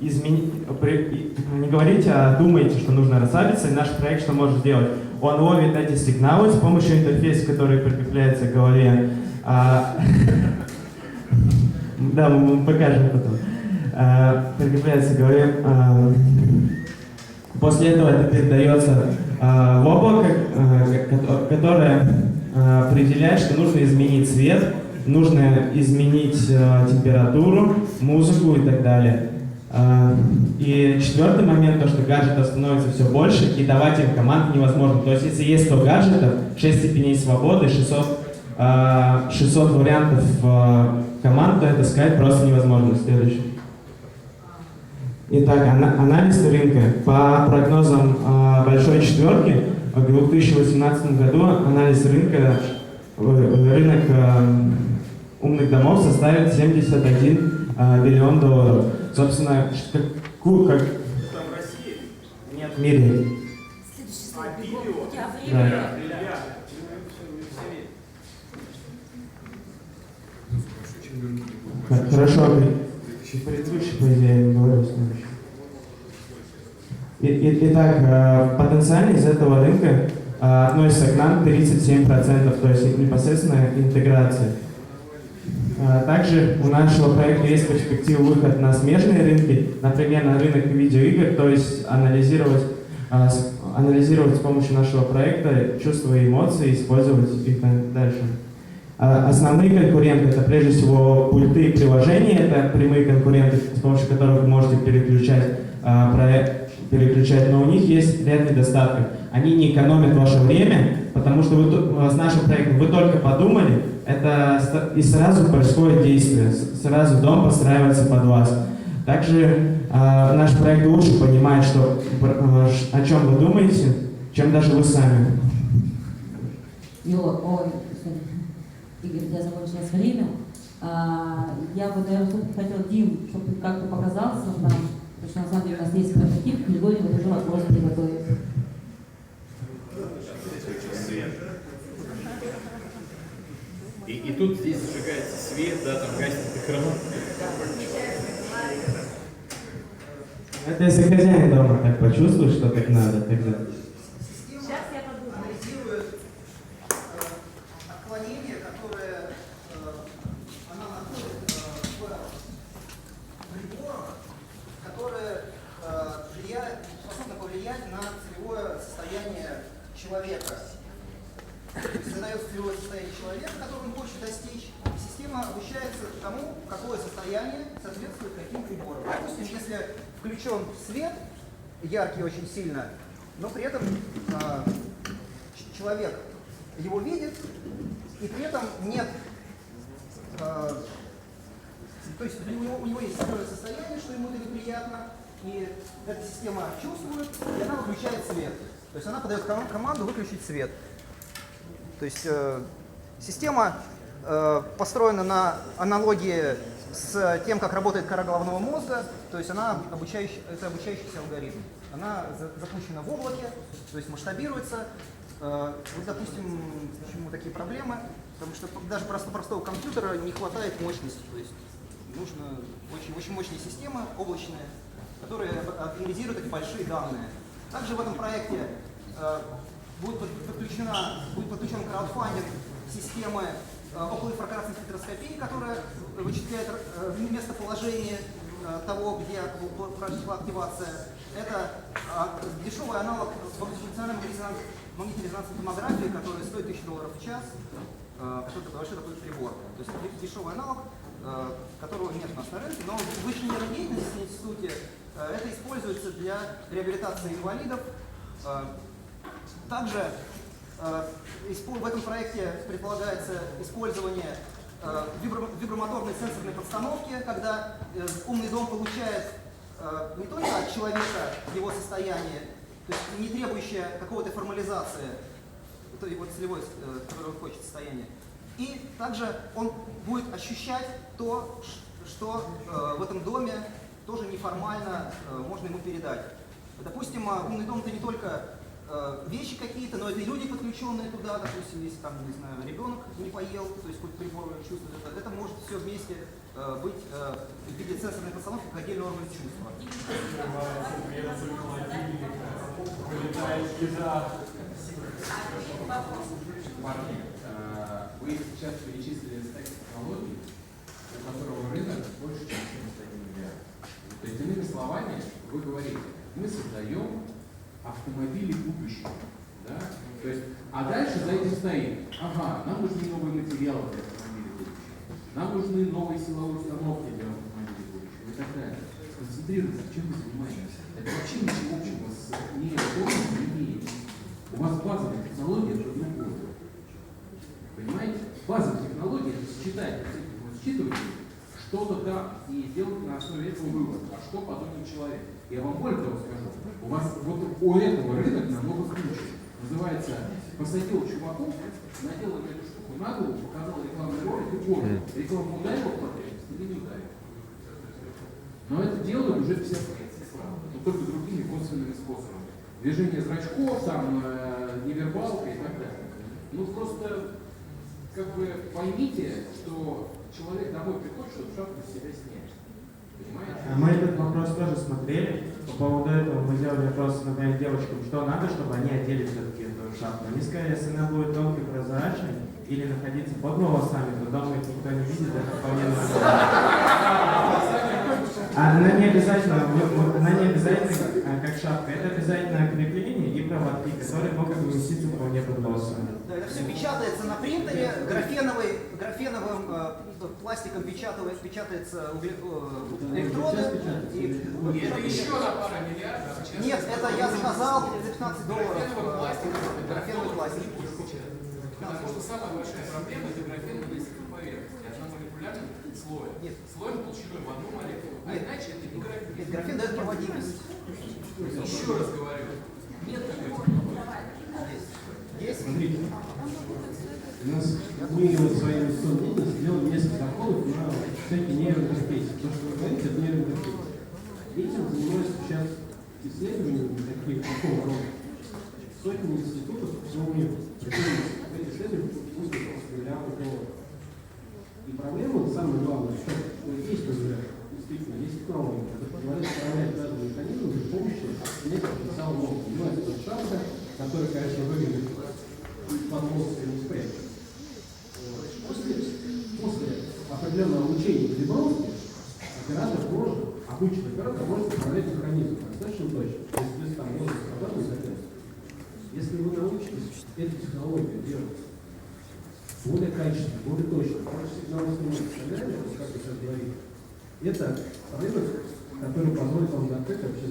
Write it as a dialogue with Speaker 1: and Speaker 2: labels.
Speaker 1: изменить, не говорите, а думаете, что нужно расслабиться, и наш проект что может сделать? Он ловит эти сигналы с помощью интерфейса, который прикрепляется к голове. А, да, мы покажем потом. А, прикрепляется к голове. А, после этого это передается в облако, которое определяет, что нужно изменить цвет, нужно изменить температуру, музыку и так далее. А, и четвертый момент, то, что гаджетов становится все больше, и давать им команды невозможно. То есть, если есть 100 гаджетов, 6 степеней свободы, 600, 600 а, вариантов а, команд, то это сказать просто невозможно. Следующий. Итак, анализ рынка. По прогнозам большой четверки, в 2018 году анализ рынка, рынок умных домов составит 71 миллион долларов. Собственно, как, как...
Speaker 2: Там в России?
Speaker 1: Нет, в мире.
Speaker 3: Следующий слайд. А,
Speaker 1: да.
Speaker 3: время.
Speaker 1: Хорошо, предыдущий, по идее, говорю следующий. Итак, э, потенциально из этого рынка относится к нам 37%, то есть непосредственно интеграция. А, также у нашего проекта есть перспектива выход на смежные рынки, например, на рынок видеоигр, то есть анализировать, а, анализировать с помощью нашего проекта чувства и эмоции, использовать их дальше. А, основные конкуренты это прежде всего пульты и приложения, это прямые конкуренты, с помощью которых вы можете переключать проект, переключать, но у них есть ряд недостатков. Они не экономят ваше время, потому что вы, с нашим проектом вы только подумали, это и сразу происходит действие, сразу дом подстраивается под вас. Также э, наш проект лучше понимает, что, э, о чем вы думаете, чем даже вы сами.
Speaker 3: Йо, ой, Игорь, тебя закончилось время. А, я бы, наверное, хотел, Дим, чтобы как-то показался нам, что на самом деле у нас есть прототип, вот уже вопрос приготовит.
Speaker 2: И, и тут здесь зажигается свет, да, там гаснет экран.
Speaker 1: Это если хозяин дома так почувствует, что так надо, тогда.
Speaker 4: Сейчас я подумаю. Анализирует э, отклонение, которое э, она находит э, в приборах, которое влияет, повлиять на целевое состояние человека задает целевое состояние человека, которое он хочет достичь, система обучается тому, какое состояние соответствует каким приборам. Допустим, если включен свет, яркий очень сильно, но при этом э, человек его видит, и при этом нет, э, то есть у него, у него есть такое состояние, что ему это неприятно, и эта система чувствует, и она выключает свет. То есть она подает команду выключить свет. То есть э, система э, построена на аналогии с тем, как работает кора головного мозга, то есть она обучающий, это обучающийся алгоритм. Она за, запущена в облаке, то есть масштабируется. Э, вот, допустим, почему такие проблемы? Потому что даже просто простого компьютера не хватает мощности. То есть нужно очень, очень мощные системы облачные, которые анализируют эти большие данные. Также в этом проекте э, будет подключена, будет подключен краудфандинг системы э, околоинфракрасной спектроскопии, которая вычисляет э, местоположение того, где произошла активация. Это дешевый аналог функциональной магнитно-резонансной томографии, которая стоит 1000 долларов в час, который большой такой прибор. То есть дешевый аналог, которого нет на рынке, но в высшей нейродеятельности в институте это используется для реабилитации инвалидов, также э, в этом проекте предполагается использование э, вибромоторной сенсорной подстановки, когда э, умный дом получает не только от человека его состояние, то есть не требующее какого-то формализации, то его целевое, которое он хочет состояние, и также он будет ощущать то, что в этом доме тоже неформально можно ему передать. Допустим, умный дом это не только Э, вещи какие-то, но это и люди, подключенные туда, допустим, если там, не знаю, ребенок не поел, то есть хоть прибор чувствует это, это может все вместе э, быть э, в виде сенсорной постановки как отдельный орган чувства.
Speaker 5: Э, вы сейчас перечислили стек технологий, у которого рынок больше, чем 71 миллиард. То есть, иными словами, вы говорите, мы создаем автомобили будущего. Да? То есть, а дальше за этим стоит, ага, нам нужны новые материалы для автомобилей будущего, нам нужны новые силовые установки для автомобилей будущего и так далее. Концентрируйтесь, чем вы занимаетесь. Это вообще ничего общего с нейросетью не имеет. У вас базовая технология это другое. Понимаете? Базовая технология это вот считывателей, что-то да, и сделать на основе этого вывод. А что подумает человек? Я вам более того скажу. У вас вот у этого рынок намного круче. Называется посадил чуваков, надел эту штуку на голову, показал рекламный ролик и понял, рекламу ударила в потребность или не ударила. Но это делают уже все но только другими косвенными способами. Движение зрачков, там, э, невербалка и так далее. Ну просто, как бы поймите, что человек домой приходит, чтобы шапку с себя снять.
Speaker 1: Мы этот вопрос тоже смотрели. По поводу этого мы сделали вопрос, например, девочкам, что надо, чтобы они одели все-таки эту шапку. Они сказали, если она будет тонкой прозрачной или находиться под волосами, то дома их никто не видит, это вполне нормально. А она не обязательно, она не обязательно а, как шапка, это обязательно крепление и проводки, которые могут уместиться вполне под волосами.
Speaker 4: Да, это все печатается на принтере, графеновый, графеновым э, пластиком печатывает, печатается угле- э, электроды. И,
Speaker 5: И это еще на пару миллиардов.
Speaker 4: Нет, это я заказал за 15 долларов.
Speaker 5: Графеновый пластик,
Speaker 4: э, Графеновый пластик.
Speaker 5: Потому что самая большая проблема это графеновая поверхность. Одномолекулярный слой.
Speaker 4: Нет.
Speaker 5: Слой толщиной в одну молекулу. А иначе это не графен.
Speaker 4: Нет, графен дает проводимость.
Speaker 5: Еще раз говорю. Нет такой технологии.
Speaker 4: Есть?
Speaker 6: Смотрите, у нас вот своей инвестиционной деятельностью сделали несколько заходов на всякие нейроинтерфейсы. То, что вы говорите, это нейроинтерфейс. Этим занимаются сейчас исследованиями таких такого рода. Сотни институтов по всему миру. Эти исследования выпустились миллиарды долларов. И проблема, самое главное, что есть уже действительно есть технология, которая позволяет управлять данным механизмом при помощи некого потенциала мозга. Это шапка, которая, конечно, выглядит под мозгом не спрячет. Вот. После, после определенного обучения в Лебровске оператор может, обычный оператор может управлять механизмом достаточно точно. То есть без и так далее. Если вы научитесь эту технологию делать более качественно, более точно, больше сигналов снимать и так далее, вот как вы сейчас говорите, это рынок, который позволит вам закрыть вообще